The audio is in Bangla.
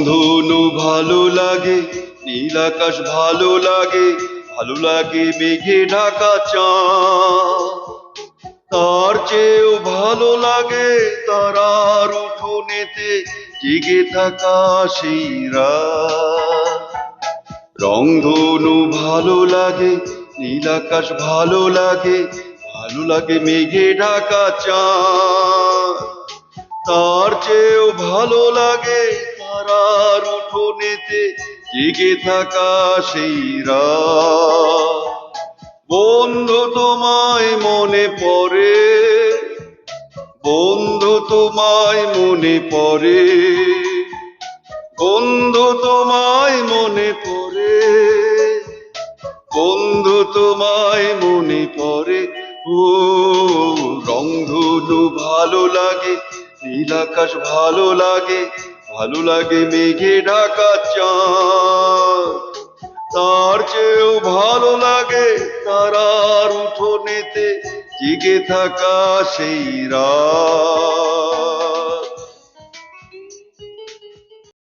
রংধনু ভালো লাগে, নীল আকাশ ভালো লাগে ভালো লাগে মেঘে ঢাকা চাঁদ তার চেয়েও ভালো লাগে তারার উঠোনেতে জেগে থাকা সেই রংধনু ভালো লাগে, নীল আকাশ ভালো লাগে ভালো লাগে মেঘে ঢাকা চাঁদ তার চেয়েও ভালো লাগে তারার উঠোনেতে জেগে থাকা সেই বন্ধু তোমায় মনে পড়ে, বন্ধু তোমায় মনে পড়ে, বন্ধু তোমায় মনে পড়ে, বন্ধু তোমায় মনে পড়ে। ও, রংধনু ভালো লাগে নীল আকাশ ভালো লাগে ভালো লাগে মেঘে ঢাকা চাঁদ। তার চেয়েও ভালো লাগে তারার উঠোনেতে জেগে থাকা সেই রাত।